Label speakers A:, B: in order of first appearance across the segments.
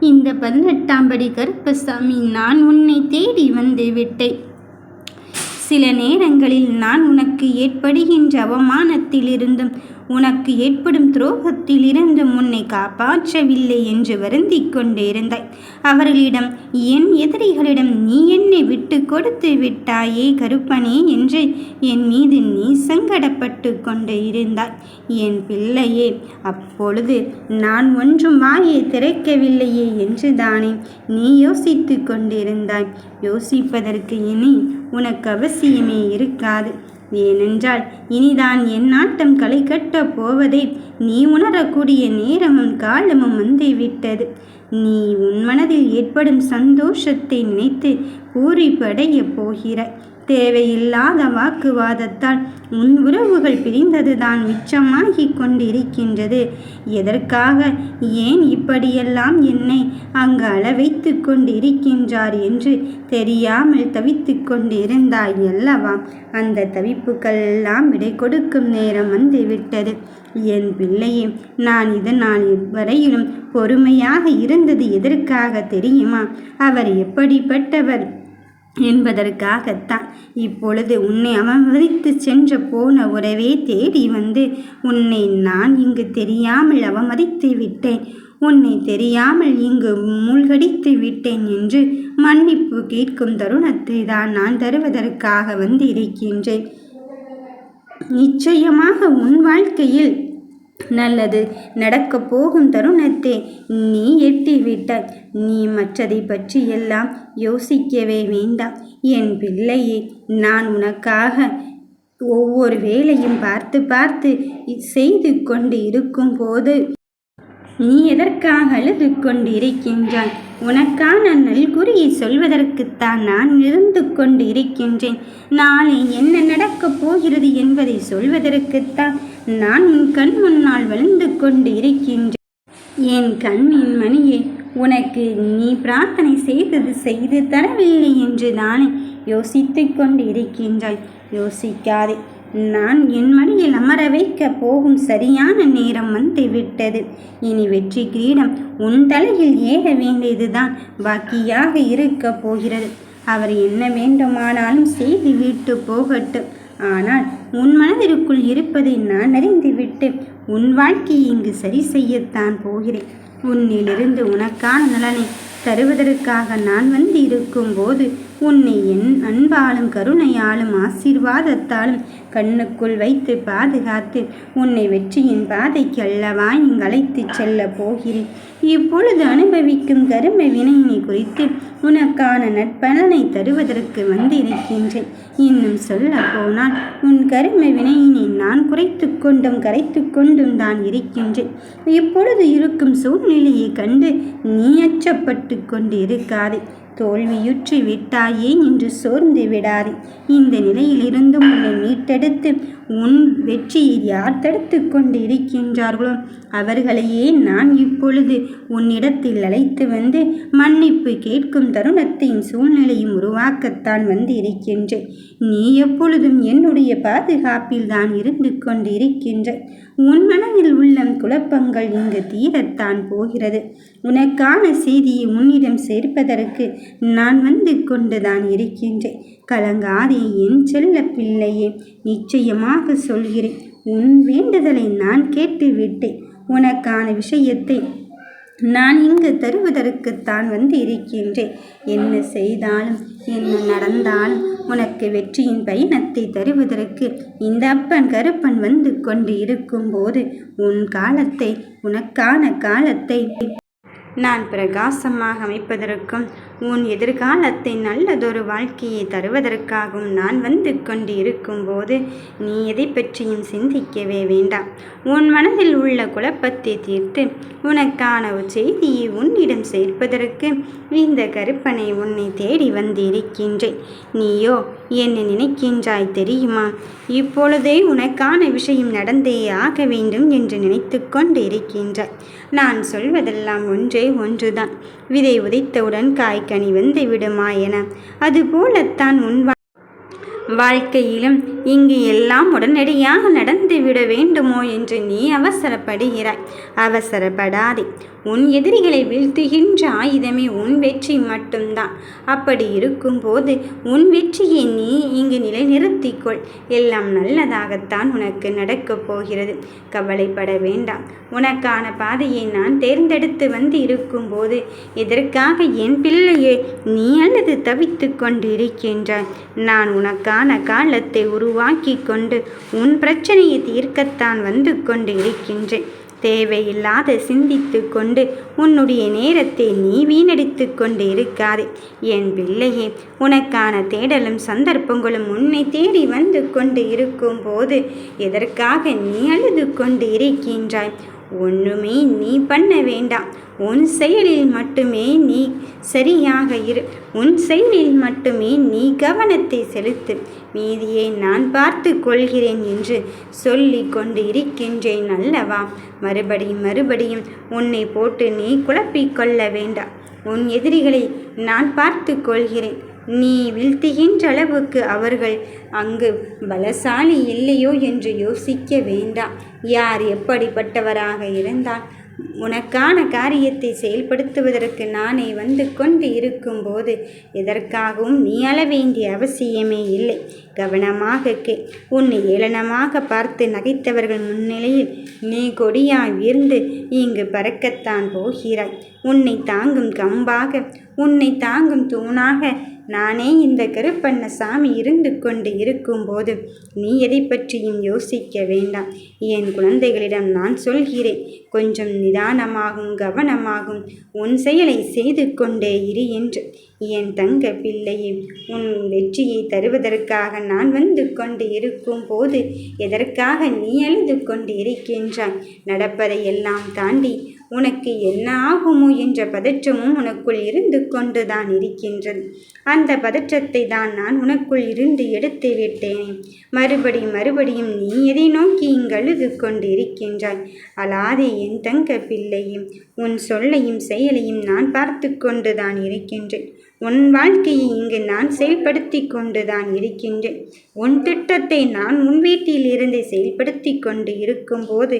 A: இந்த பதினெட்டாம் படி கருப்பசாமி நான் உன்னை தேடி வந்து விட்டேன். சில நேரங்களில் நான் உனக்கு ஏற்படுகின்ற அவமானத்திலிருந்தும் உனக்கு ஏற்படும் துரோகத்தில் இருந்து முன்னை காப்பாற்றவில்லை என்று வருந்திக் கொண்டிருந்தாய். அவர்களிடம் என் எதிரிகளிடம் நீ என்னை விட்டு கொடுத்து விட்டாயே கருப்பனே என்று என் மீது நீ சங்கடப்பட்டு கொண்டு இருந்தாய். என் பிள்ளையே அப்பொழுது நான் ஒன்றும் வாயை திறக்கவில்லையே என்று தானே நீ யோசித்து கொண்டிருந்தாய். யோசிப்பதற்கு இனி உனக்கு அவசியமே இருக்காது. ஏனென்றால் இனிதான் என் நாட்டம் களை கட்டப் போவதை. நீ உணரக்கூடிய நேரமும் காலமும் வந்துவிட்டது. நீ உன் மனதில் ஏற்படும் சந்தோஷத்தை நினைத்து பூரிப்படையப் போகிறாய். தேவையில்லாத வாக்குவாதத்தால் உன் உறவுகள் பிரிந்ததுதான் மிச்சமாகி கொண்டிருக்கின்றது. எதற்காக ஏன் இப்படியெல்லாம் என்னை அங்கு அளவைத்து கொண்டிருக்கின்றார் என்று தெரியாமல் தவித்து கொண்டிருந்தாய் அல்லவா? அந்த தவிப்புக்கெல்லாம் விடை கொடுக்கும் நேரம் வந்துவிட்டது. என் பிள்ளையே நான் இதனால் வரையிலும் பொறுமையாக இருந்தது எதற்காக தெரியுமா? அவர் எப்படிப்பட்டவர்? என்பதற்காகத்தான் இப்பொழுது உன்னை அவமதித்து சென்ற போன உறவே தேடி வந்து உன்னை நான் இங்கு தெரியாமல் அவமதித்து விட்டேன். உன்னை தெரியாமல் இங்கு மூழ்கடித்து விட்டேன் என்று மன்னிப்பு கேட்கும் தருணத்தை தான் நான் தருவதற்காக வந்து இருக்கின்றேன் நிச்சயமாக உன் வாழ்க்கையில் நல்லது. நடக்கப் போகும் தருணத்தை நீ எட்டிவிட்டாய். நீ மற்றதை பற்றி எல்லாம் யோசிக்கவே வேண்டாம். என் பிள்ளையே நான் உனக்காக ஒவ்வொரு வேலையும் பார்த்து பார்த்து செய்து கொண்டு இருக்கும் போது நீ எதற்காக அழுது கொண்டிருக்கின்றாய் உனக்கான நல்குறியை சொல்வதற்குத்தான் நான் இருந்து கொண்டு இருக்கின்றேன் நாளை என்ன நடக்கப் போகிறது என்பதை சொல்வதற்குத்தான் நான் உன் கண் முன்னால் வளர்ந்து கொண்டு இருக்கின்றேன் என் கண்ணின் மணியே உனக்கு நீ பிரார்த்தனை செய்தது செய்து தரவில்லை என்று தானே யோசித்து கொண்டு இருக்கின்றாய் யோசிக்காதே. நான் என் மடியில் அமர வைக்க போகும் சரியான நேரம் வந்து விட்டது இனி வெற்றி கிரீடம் உன் தலையில் ஏற வேண்டியதுதான். பாக்கியாக இருக்க போகிறது. அவர் என்ன வேண்டுமானாலும் செய்து விட்டு போகட்டும். ஆனால் உன் மனதிற்குள் இருப்பதை நான் அறிந்துவிட்டு உன் வாழ்க்கையை இங்கு சரி செய்யத்தான் போகிறேன். உன்னிலிருந்து உனக்கான நலனை தருவதற்காக நான் வந்து இருக்கும்போது உன்னை என் அன்பாலும் கருணையாலும் ஆசீர்வாதத்தாலும் கண்ணுக்குள் வைத்து பாதுகாத்து உன்னை வெற்றியின் பாதைக்கு அல்லவா இங்கு அழைத்து செல்ல போகிறேன். இப்பொழுது அனுபவிக்கும் கரும வினையினை குறித்து உனக்கான நட்பலனை தருவதற்கு வந்திருக்கின்றேன். இன்னும் சொல்ல போனால் உன் கரும வினையினை நான் குறைத்து கொண்டும் கரைத்து கொண்டும் தான் இருக்கின்றேன். இப்பொழுது இருக்கும் சூழ்நிலையை கண்டு நீ அச்சப்பட்டு கொண்டு இருக்காதே. தோல்வியுற்றி விட்டாயே என்று சோர்ந்து விடாதே. இந்த நிலையிலிருந்தும் உன்னை மீட்டெடுத்து உன் வெற்றியை யார் தடுத்து கொண்டு இருக்கின்றார்களோ அவர்களையே நான் இப்பொழுது உன்னிடத்தில் அழைத்து வந்து மன்னிப்பு கேட்கும் தருணத்தையும் சூழ்நிலையும் உருவாக்கத்தான் வந்து இருக்கின்றேன் நீ எப்பொழுதும் என்னுடைய பாதுகாப்பில் தான் இருந்து கொண்டு இருக்கின்ற உன் மனதில் உள்ள குழப்பங்கள் இங்கு தீரத்தான் போகிறது. உனக்கான செய்தியை உன்னிடம் சேர்ப்பதற்கு நான் வந்து கொண்டுதான் இருக்கின்றேன். கலங்காதே என் செல்ல பிள்ளையே நிச்சயமாக சொல்கிறேன். உன் வேண்டுதலை நான் கேட்டுவிட்டேன். உனக்கான விஷயத்தை நான் இங்கு தருவதற்குத்தான் வந்து இருக்கின்றேன். என்ன செய்தாலும் என்ன நடந்தாலும் உனக்கு வெற்றியின் பயணத்தை தருவதற்கு இந்த அப்பன் கருப்பன் வந்து கொண்டு இருக்கும்போது உன் காலத்தை உனக்கான காலத்தை நான் பிரகாசமாக அமைப்பதற்கும் உன் எதிர்காலத்தை நல்லதொரு வாழ்க்கையை தருவதற்காகவும் நான் வந்து கொண்டு இருக்கும்போது நீ எதை பற்றியும் சிந்திக்கவே வேண்டாம். உன் மனதில் உள்ள குழப்பத்தை தீர்த்து உனக்கான செய்தியை உன்னிடம் சேர்ப்பதற்கு இந்த கருப்பனை உன்னை தேடி வந்திருக்கின்றேன். நீயோ என்னை நினைக்கின்றாய் தெரியுமா? இப்பொழுதே உனக்கான விஷயம் நடந்தே ஆக வேண்டும் என்று நினைத்து கொண்டு இருக்கின்றாய் நான் சொல்வதெல்லாம் ஒன்றே ஒன்றுதான். விதை உதைத்தவுடன் கனி வந்து விடுமா என அதுபோலத்தான் உன் வாழ்க்கையிலும் இங்கு எல்லாம் உடனடியாக நடந்துவிட வேண்டுமோ என்று நீ அவசரப்படுகிறாய். அவசரப்படாதே. உன் எதிரிகளை வீழ்த்துகின்ற ஆயுதமே உன் வெற்றி மட்டும்தான். அப்படி இருக்கும்போது உன் வெற்றியை நீ இங்கு நிலைநிறுத்திக்கொள். எல்லாம் நல்லதாகத்தான் உனக்கு நடக்கப் போகிறது. கவலைப்பட வேண்டாம். உனக்கான பாதையை நான் தேர்ந்தெடுத்து வந்து இருக்கும்போது இதற்காக என் பிள்ளையே நீ அல்லது தவித்து கொண்டு இருக்கின்றாய் நான் உனக்கான காலத்தை உருவாக்கி கொண்டு உன் பிரச்சனையை தீர்க்கத்தான் வந்து கொண்டு இருக்கின்றேன் தேவையில்லாத சிந்தித்து கொண்டு உன்னுடைய நேரத்தை நீ வீணடித்து கொண்டு இருக்காதே என் பிள்ளையே உனக்கான தேடலும் சந்தர்ப்பங்களும் உன்னை தேடி வந்து கொண்டு இருக்கும்போது எதற்காக நீ அழுது கொண்டு இருக்கின்றாய்? ஒன்றுமே நீ பண்ண வேண்டாம். உன் செயலில் மட்டுமே நீ சரியாக இரு. உன் செயலில் மட்டுமே நீ கவனத்தை செலுத்து. மீதியை நான் பார்த்து கொள்கிறேன் என்று சொல்லி கொண்டு இருக்கின்றேன் அல்லவா? மறுபடியும் மறுபடியும் உன்னை போட்டு நீ குழப்பிக்கொள்ள வேண்டாம். உன் எதிரிகளை நான் பார்த்து கொள்கிறேன். நீ வீழ்த்துகின்ற அளவுக்கு அவர்கள் அங்கு பலசாலி இல்லையோ என்று யோசிக்க வேண்டாம். யார் எப்படிப்பட்டவராக இருந்தால் உனக்கான காரியத்தை செயல்படுத்துவதற்கு நானே வந்து கொண்டு இருக்கும்போது எதற்காகவும் நீ அள வேண்டிய அவசியமே இல்லை. கவனமாக கே. உன்னை ஏளனமாக பார்த்து நகைத்தவர்கள் முன்னிலையில் நீ கொடியாய் உயர்ந்து இங்கு பறக்கத்தான் போகிறாய். உன்னை தாங்கும் கம்பாக உன்னை தாங்கும் தூணாக நானே இந்த கருப்பண்ண சாமி இருந்து கொண்டு இருக்கும்போது நீ எதை பற்றியும் யோசிக்க வேண்டாம். என் குழந்தைகளிடம் நான் சொல்கிறேன் கொஞ்சம் நிதானமாகும் கவனமாகும் உன் செயலை செய்து கொண்டே இரு என்று. என் தங்க பிள்ளையே உன் வெற்றியை தருவதற்காக நான் வந்து கொண்டு இருக்கும் போது எதற்காக நீ அழுது கொண்டு இருக்கின்றாய்? நடப்பதை எல்லாம் தாண்டி உனக்கு என்ன ஆகுமோ என்ற பதற்றமும் உனக்குள் இருந்து கொண்டுதான் இருக்கின்றது. அந்த பதற்றத்தை தான் நான் உனக்குள் இருந்து எடுத்து விட்டேனே. மறுபடியும் மறுபடியும் நீ எதை நோக்கி இங்கழுது கொண்டு இருக்கின்றாய்? அலாதே என் தங்க பிள்ளையும் உன் சொல்லையும் செயலையும் நான் பார்த்து கொண்டுதான் இருக்கின்றேன். உன் வாழ்க்கையை இங்கு நான் செயல்படுத்தி கொண்டுதான் இருக்கின்றேன். உன் திட்டத்தை நான் உன் வீட்டில் இருந்து செயல்படுத்தி கொண்டு இருக்கும்போது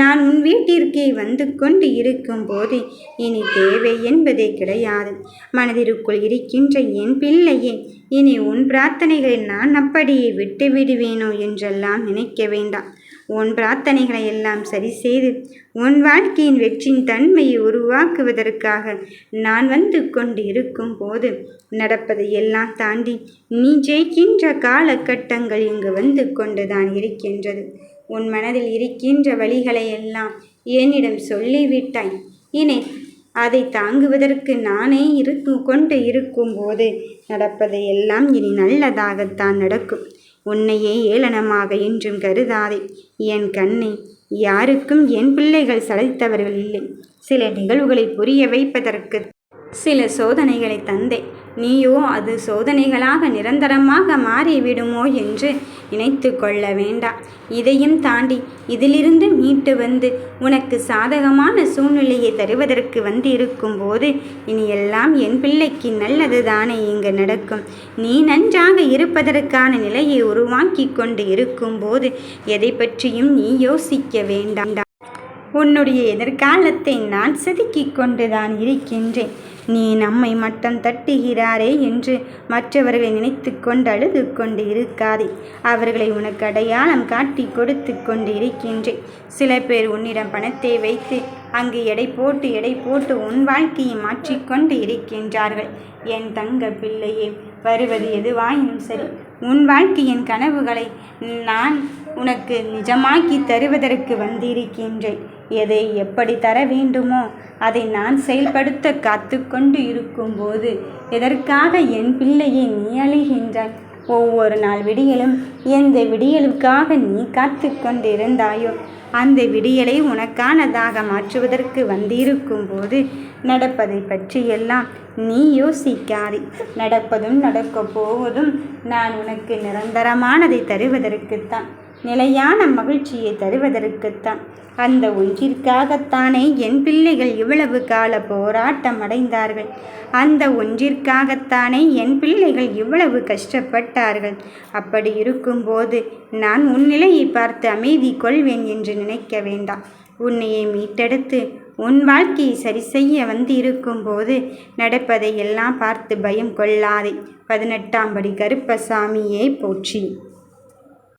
A: நான் உன் வீட்டிற்கே வந்து கொண்டு இருக்கும்போது இனி தேவை என்பதே கிடையாது. மனதிற்குள் இருக்கின்ற என் பிள்ளையே இனி உன் பிரார்த்தனைகளை நான் அப்படியே விட்டு விடுவேனோ என்றெல்லாம் நினைக்க வேண்டாம். உன் பிரார்த்தனைகளை எல்லாம் சரி செய்து உன் வாழ்க்கையின் வெற்றியின் தன்மையை உருவாக்குவதற்காக நான் வந்து கொண்டு இருக்கும் போது நடப்பதை எல்லாம் தாண்டி நீ ஜெயிக்கின்ற காலகட்டங்கள் இங்கு வந்து கொண்டுதான் இருக்கின்றது. உன் மனதில் இருக்கின்ற வழிகளை எல்லாம் என்னிடம் சொல்லிவிட்டாய். இனி அதை தாங்குவதற்கு நானே இருக்கு கொண்டு இருக்கும்போது நடப்பதை எல்லாம் இனி நல்லதாகத்தான் நடக்கும். உன்னையே ஏளனமாக என்றும் கருதாதே. என் கண்ணை யாருக்கும் என் பிள்ளைகள் சளைத்தவர்கள் இல்லை. சில நிகழ்வுகளை புரிய வைப்பதற்கு சில சோதனைகளை தந்தேன். நீயோ அது சோதனைகளாக நிரந்தரமாக மாறிவிடுமோ என்று நினைத்து கொள்ள வேண்டாம் இதையும் தாண்டி இதிலிருந்து மீட்டு வந்து உனக்கு சாதகமான சூழ்நிலையை தருவதற்கு வந்து இருக்கும்போது இனி எல்லாம் என் பிள்ளைக்கு நல்லது தானே இங்கு நடக்கும். நீ நன்றாக இருப்பதற்கான நிலையை உருவாக்கி கொண்டு இருக்கும்போது எதை பற்றியும் நீ யோசிக்க வேண்டாம். உன்னுடைய எதிர்காலத்தை நான் செதுக்கிக் கொண்டுதான் இருக்கின்றேன். நீ நம்மை மட்டம் தட்டுகிறாரே என்று மற்றவர்களை நினைத்து கொண்டு அழுது கொண்டு இருக்காதே. அவர்களை உனக்கு அடையாளம் காட்டி கொடுத்து கொண்டு இருக்கின்றேன். சில பேர் உன்னிடம் பணத்தை வைத்து அங்கு எடை போட்டு எடை போட்டு உன் வாழ்க்கையை மாற்றிக்கொண்டு இருக்கின்றார்கள். என் தங்க பிள்ளையே வருவது எதுவாயினும் சரி. உன் வாழ்க்கையின் கனவுகளை நான் உனக்கு நிஜமாக்கி தருவதற்கு வந்திருக்கின்றேன். எதை எப்படி தர வேண்டுமோ அதை நான் செயல்படுத்த காத்து கொண்டு இருக்கும்போது எதற்காக என் பிள்ளையை நீ அழிகின்றாய்? ஒவ்வொரு நாள் விடியலும் எந்த விடியலுக்காக நீ காத்து கொண்டிருந்தாயோ அந்த விடியலை உனக்கானதாக மாற்றுவதற்கு வந்திருக்கும் போது நடப்பதை பற்றியெல்லாம் நீ யோசிக்காதே. நடப்பதும் நடக்கப் போவதும் நான் உனக்கு நிரந்தரமானதை தருவதற்குத்தான். நிலையான மகிழ்ச்சியை தருவதற்குத்தான். அந்த ஒன்றிற்காகத்தானே என் பிள்ளைகள் இவ்வளவு கால போராட்டம் அடைந்தார்கள். அந்த ஒன்றிற்காகத்தானே என் பிள்ளைகள் இவ்வளவு கஷ்டப்பட்டார்கள். அப்படி இருக்கும்போது நான் உன் நிலையை பார்த்து அமைதி கொள்வேன் என்று நினைக்க வேண்டாம். உன்னையை மீட்டெடுத்து உன் வாழ்க்கையை சரி செய்ய வந்திருக்கும் போது நடப்பதை எல்லாம் பார்த்து பயம் கொள்ளாதே. பதினெட்டாம் படி கருப்பசாமியே போற்றி.